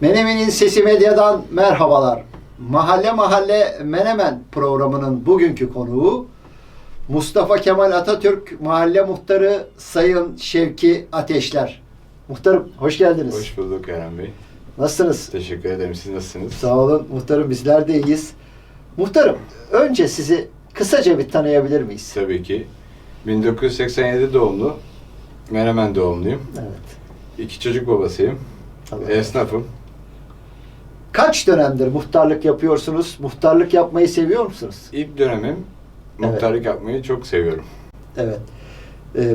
Menemen'in Sesi Medya'dan merhabalar. Mahalle Mahalle Menemen programının bugünkü konuğu Mustafa Kemal Atatürk Mahalle Muhtarı Sayın Şevki Ateşler. Muhtarım hoş geldiniz. Hoş bulduk Eren Bey. Nasılsınız? Teşekkür ederim. Siz nasılsınız? Sağ olun muhtarım bizler de iyiyiz. Muhtarım önce sizi kısaca bir tanıyabilir miyiz? Tabii ki. 1987 doğumlu. Menemen doğumluyum. Evet. İki çocuk babasıyım. Allah Esnafım. Kaç dönemdir muhtarlık yapıyorsunuz? Muhtarlık yapmayı seviyor musunuz? İlk dönemim muhtarlık yapmayı çok seviyorum. Evet. Ee,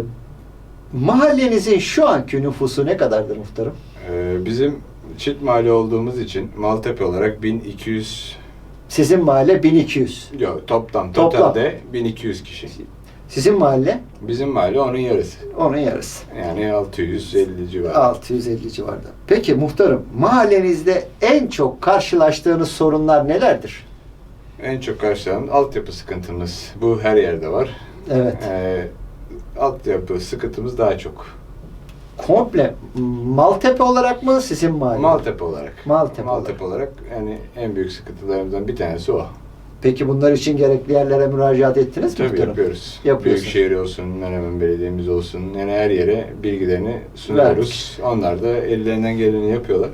mahallenizin şu anki nüfusu ne kadardır muhtarım? Ee, bizim çift mahalle olduğumuz için Maltepe olarak 1200 Sizin mahalle 1200. yok toplam Toplam. totalde 1200 kişi. Sizin mahalle Bizim mahalle onun yarısı. onun yarısı. Yani 650 civarı. 650 civarında. Peki muhtarım mahallenizde en çok karşılaştığınız sorunlar nelerdir? En çok karşılanan altyapı sıkıntımız. Bu her yerde var. Evet. Ee, altyapı sıkıntımız daha çok. Komple Maltepe olarak mı sizin mahalle? Maltepe olarak. Maltepe olarak. yani en büyük sıkıntılarımızdan bir tanesi o. Peki bunlar için gerekli yerlere müracaat ettiniz mi Tabii muhtarım? yapıyoruz. Yapıyorsun. Büyükşehir olsun, Menemen Belediye'miz olsun. Yani her yere bilgilerini sunuyoruz. Onlar da ellerinden geleni yapıyorlar.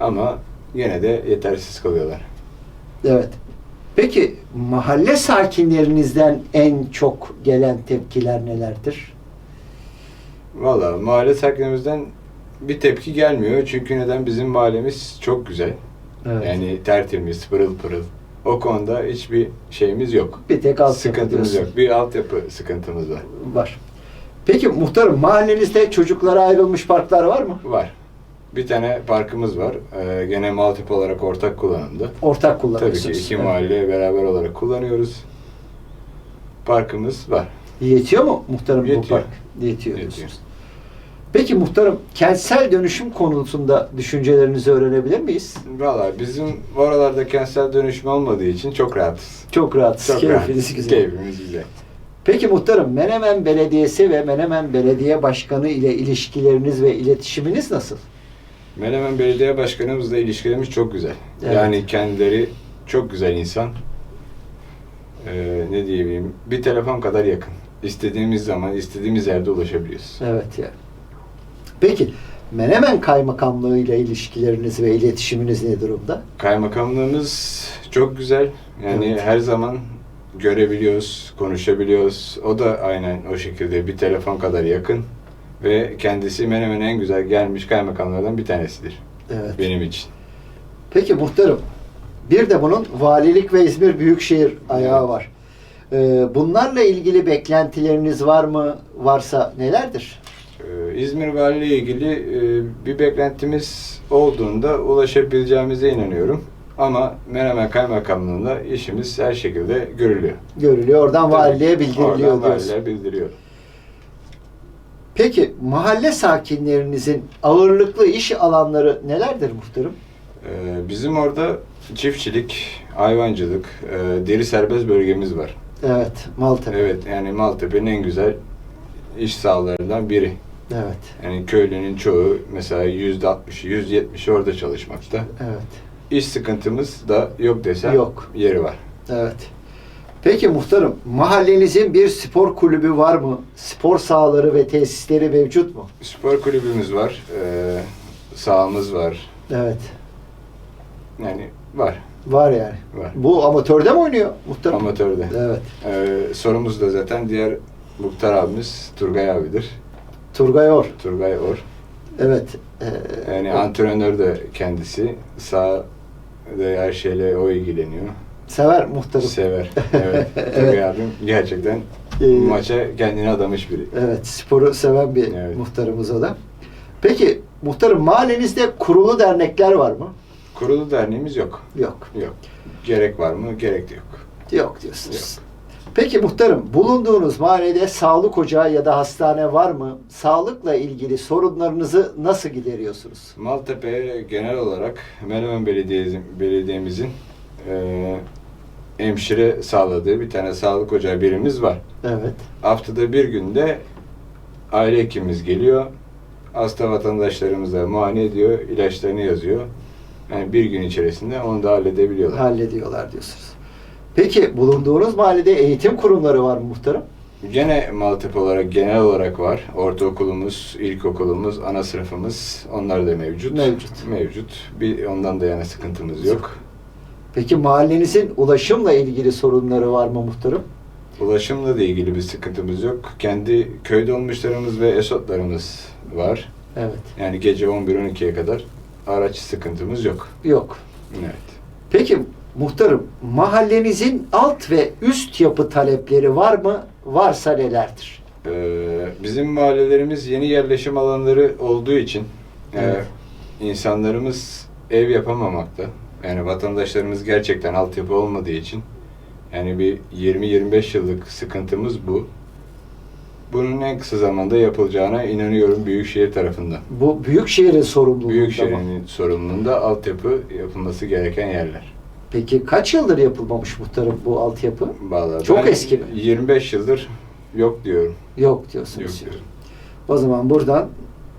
Ama yine de yetersiz kalıyorlar. Evet. Peki mahalle sakinlerinizden en çok gelen tepkiler nelerdir? Valla mahalle sakinimizden bir tepki gelmiyor. Çünkü neden? Bizim mahallemiz çok güzel. Evet. Yani tertemiz, pırıl pırıl. O konuda hiçbir şeyimiz yok. bir tek alt Sıkıntımız yok. Bir altyapı sıkıntımız var. Var. Peki muhtarım mahallenizde çocuklara ayrılmış parklar var mı? Var. Bir tane parkımız var. Ee, gene Maltepe olarak ortak kullanımda. Ortak Tabii kullanıyorsunuz. ki iki Evet. mahalle beraber olarak kullanıyoruz. Parkımız var. Yetiyor mu muhtarım bu Yetiyor. park? Yetiyor. Yetiyor. diyorsunuz. Peki muhtarım kentsel dönüşüm konusunda düşüncelerinizi öğrenebilir miyiz? Valla bizim oralarda kentsel dönüşüm olmadığı için çok rahatız. Çok rahatsız. Çok keyfiniz rahatız. güzel. Keyfimiz güzel. Peki muhtarım Menemen Belediyesi ve Menemen Belediye Başkanı ile ilişkileriniz ve iletişiminiz nasıl? Menemen Belediye Başkanımızla ilişkilerimiz çok güzel. Evet. Yani kendileri çok güzel insan. Ee, ne diyeyim? Bir telefon kadar yakın. İstediğimiz zaman, istediğimiz yerde ulaşabiliyoruz. Evet ya. Peki Menemen Kaymakamlığı ile ilişkileriniz ve iletişiminiz ne durumda? Kaymakamlığımız çok güzel. Yani Evet. her zaman görebiliyoruz, konuşabiliyoruz. O da aynen o şekilde bir telefon kadar yakın. Ve kendisi Menemen'e en güzel gelmiş kaymakamlardan bir tanesidir. Evet. Benim için. Peki muhtarım bir de bunun valilik ve İzmir Büyükşehir ayağı var. Ee, bunlarla ilgili beklentileriniz var mı? Varsa nelerdir? Ee, İzmir Valiliği ile ilgili e, bir beklentimiz olduğunda ulaşabileceğimize inanıyorum. Ama Menemen Kaymakamlığı'nda işimiz her şekilde görülüyor. Görülüyor. Oradan valiliğe bildiriliyor Oradan diyorsun. valiliğe bildiriyor. Peki mahalle sakinlerinizin ağırlıklı iş alanları nelerdir muhtarım? Ee, Bizim orada çiftçilik, hayvancılık, e, deri serbest bölgemiz var. Evet, Maltepe. Evet yani Maltepe'nin en güzel iş sahalarından biri. Evet. Yani köylünün çoğu mesela yüzde 60'ı, yüzde 70'i orada çalışmakta. Evet. İş sıkıntımız da yok desem Yok. yeri var. Evet. Peki muhtarım, mahallenizin bir spor kulübü var mı? Spor sahaları ve tesisleri mevcut mu? Spor kulübümüz var, e, sahamız var. Evet. Yani var, Var yani. var. Bu amatörde mi oynuyor muhtarım? Amatörde. Evet. E, sorumuz da zaten diğer muhtar abimiz Turgay abidir. Turgay Or. Turgay Or. Evet. Ee, Yani o- antrenör de kendisi. Sağ ve her şeyle o ilgileniyor. sever muhtarım. Sever. Evet. Evet. Turgay abim gerçekten Ee, maça kendini adamış biri. Evet, sporu seven bir Evet. muhtarımız o da. Peki muhtarım mahallenizde kurulu dernekler var mı? Kurulu derneğimiz yok. Yok. Yok. Gerek var mı? Gerek de yok. Yok diyorsunuz. Peki muhtarım, bulunduğunuz mahallede sağlık ocağı ya da hastane var mı? Sağlıkla ilgili sorunlarınızı nasıl gideriyorsunuz? Maltepe genel olarak Menemen Belediyesi, Belediye'mizin eee hemşire sağladığı bir tane sağlık ocağı birimiz var. Evet. Haftada bir günde aile hekimimiz geliyor. Hasta vatandaşlarımız da muayene ediyor, ilaçlarını yazıyor. Yani bir gün içerisinde onu da halledebiliyorlar. Hallediyorlar diyorsunuz. Peki bulunduğunuz mahallede eğitim kurumları var mı muhtarım? Gene Maltepe olarak genel olarak var. Ortaokulumuz, ilkokulumuz, ana sınıfımız onlar da mevcut. Mevcut. Mevcut. Bir ondan da yana sıkıntımız yok. Peki mahallenizin ulaşımla ilgili sorunları var mı muhtarım? Ulaşımla da ilgili bir sıkıntımız yok. Kendi köy dolmuşlarımız ve esotlarımız var. Evet. Yani gece 11-12'ye kadar araç sıkıntımız yok. Yok. Evet. Peki muhtarım mahallenizin alt ve üst yapı talepleri var mı? Varsa nelerdir? Ee, bizim mahallelerimiz yeni yerleşim alanları olduğu için e, Evet. insanlarımız ev yapamamakta. Yani vatandaşlarımız gerçekten altyapı olmadığı için yani bir 20-25 yıllık sıkıntımız bu. Bunun en kısa zamanda yapılacağına inanıyorum Büyükşehir tarafından. Bu büyükşehirin sorumluluğunda? Büyükşehir'in sorumluluğunda altyapı yapılması gereken yerler. Peki kaç yıldır yapılmamış muhtarım bu altyapı? Vallahi Çok ben eski mi? 25 yıldır yok diyorum. Yok diyorsunuz. Yok diyorum. O zaman buradan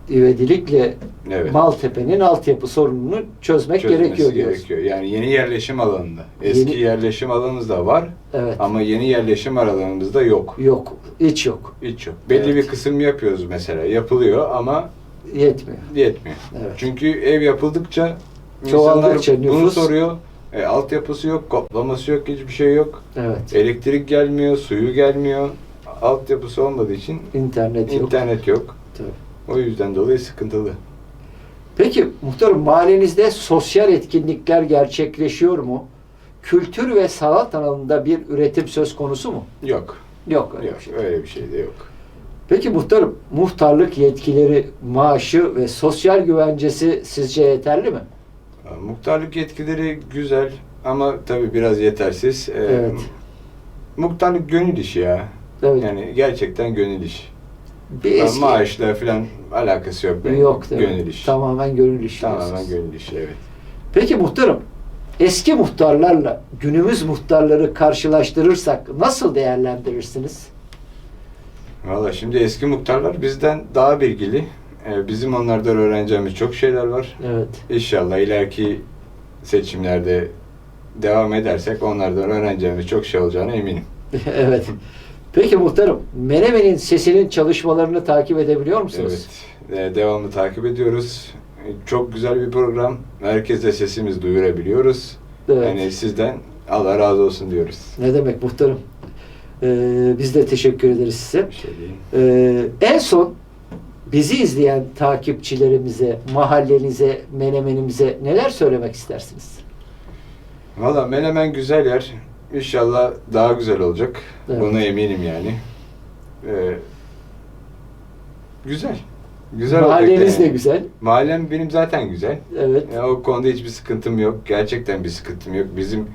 ivedilikle Evet. Maltepe'nin altyapı sorununu çözmek Çözülmesi gerekiyor diyorsun. gerekiyor. Yani yeni yerleşim alanında. Eski Yeni- yerleşim alanımızda var Evet. ama yeni yerleşim alanımızda yok. Yok. Hiç yok. Hiç yok. Belli Evet. bir kısım yapıyoruz mesela. Yapılıyor ama Yetmiyor. yetmiyor. Evet. Çünkü ev yapıldıkça Çoğaldıkça insanlar bunu nüfus- soruyor. E, altyapısı yok, koplaması yok, hiçbir şey yok. Evet. Elektrik gelmiyor, suyu gelmiyor. Altyapısı olmadığı için İnternet yok. internet yok. Tabii. O yüzden dolayı sıkıntılı. Peki muhtarım mahallenizde sosyal etkinlikler gerçekleşiyor mu? Kültür ve sanat alanında bir üretim söz konusu mu? Yok. Yok öyle Yok. bir şey. Öyle bir şey de yok. Peki muhtarım muhtarlık yetkileri, maaşı ve sosyal güvencesi sizce yeterli mi? Muhtarlık yetkileri güzel ama tabii biraz yetersiz. Ee, Evet. Muhtarlık gönül işi ya. Evet. Yani gerçekten gönül işi. bir eski Maaşla falan alakası yok benim. yok değil mi? Gönül işi. Tamamen gönül işi. Tamamen diyorsunuz. gönül işi evet. Peki muhtarım eski muhtarlarla günümüz muhtarları karşılaştırırsak nasıl değerlendirirsiniz? Valla şimdi eski muhtarlar bizden daha bilgili. Ee, bizim onlardan öğreneceğimiz çok şeyler var. Evet. İnşallah ileriki seçimlerde devam edersek onlardan öğreneceğimiz çok şey olacağına eminim. evet. Peki muhtarım Menemen'in sesinin çalışmalarını takip edebiliyor musunuz? Evet. Ee, devamlı takip ediyoruz. Çok güzel bir program. Herkese sesimizi duyurabiliyoruz. Evet. Yani sizden Allah razı olsun diyoruz. Ne demek muhtarım? Ee, biz de teşekkür ederiz size. Şey. Ee, en son bizi izleyen takipçilerimize, mahallenize, menemenimize neler söylemek istersiniz? Valla Menemen güzel yer. İnşallah daha güzel olacak. Evet. Buna eminim yani. Ee, güzel. Güzel Mahalleniz de yani. güzel. Mahallem benim zaten güzel. Evet. Ya o konuda hiçbir sıkıntım yok. Gerçekten bir sıkıntım yok. Bizim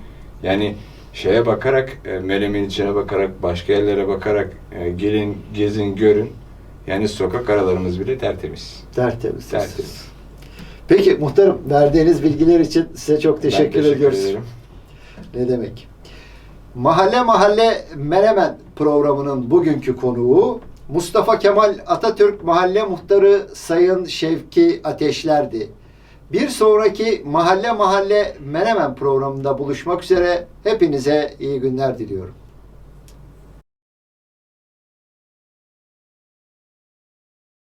yani şeye bakarak, e, Menemen içine bakarak, başka yerlere bakarak e, gelin, gezin, görün. Yani sokak aralarımız bile tertemiz. Tertemiz. Tertemiz. Peki muhtarım verdiğiniz bilgiler için size çok teşekkür, teşekkür ediyoruz. ederim. Ne demek? Mahalle Mahalle Menemen programının bugünkü konuğu Mustafa Kemal Atatürk Mahalle Muhtarı Sayın Şevki Ateşler'di. Bir sonraki Mahalle Mahalle Menemen programında buluşmak üzere hepinize iyi günler diliyorum.